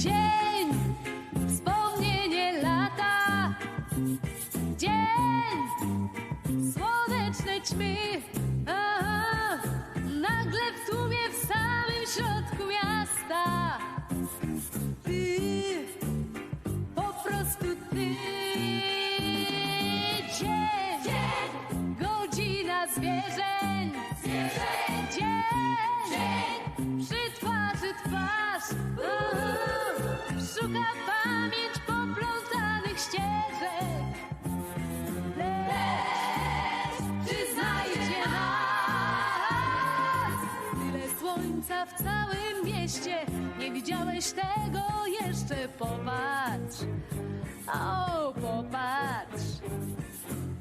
Dzień, wspomnienie lata. Dzień, słoneczne ćmy. Aha, nagle w tłumie w samym środku miasta. Ty, po prostu ty. Dzień, Dzień. godzina zwierzeń. zwierzeń. Dzień, przy twarzy twarz. Szuka pamięć poplątanych ścieżek. Lecz czy znajdzie nas? Tyle słońca w całym mieście, nie widziałeś tego jeszcze, popatrz. O, popatrz.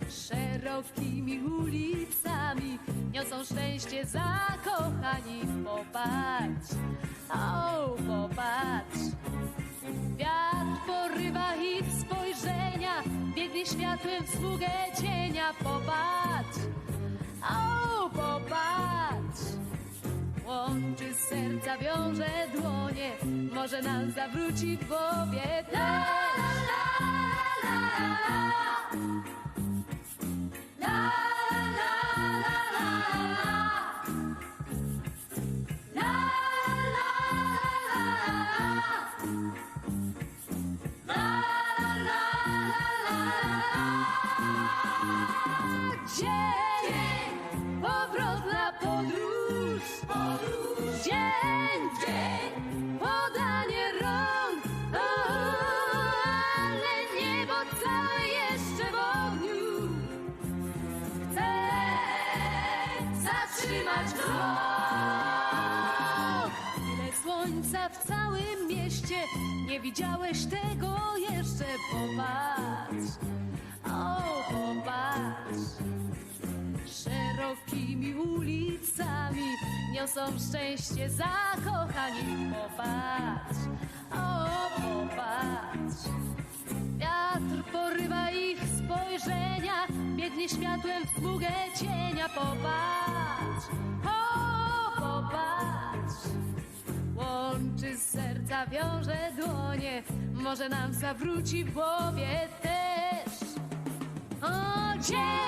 Szerokimi ulicami niosą szczęście zakochani, popatrz. O, popatrz. Wiatr porywa ich spojrzenia, biegnie światłem w sługę cienia. Popatrz, o, popatrz. Łączy serca, wiąże dłonie, może nam zawróci w głowie la, la, la, Dzień, powrotna podróż. Dzień, dzień, podanie rąk, ale niebo całe jeszcze w ogniu. Chcę zatrzymać krok. Tyle słońca w całym mieście, nie widziałeś tego jeszcze, popatrz. Niosą szczęście zakochani. Popatrz, o, popatrz. Wiatr porywa ich spojrzenia, biegnie światłem w sługę cienia. Popatrz, o, popatrz. Łączy serca, wiąże dłonie, może nam zawróci w głowie też. O, dzień!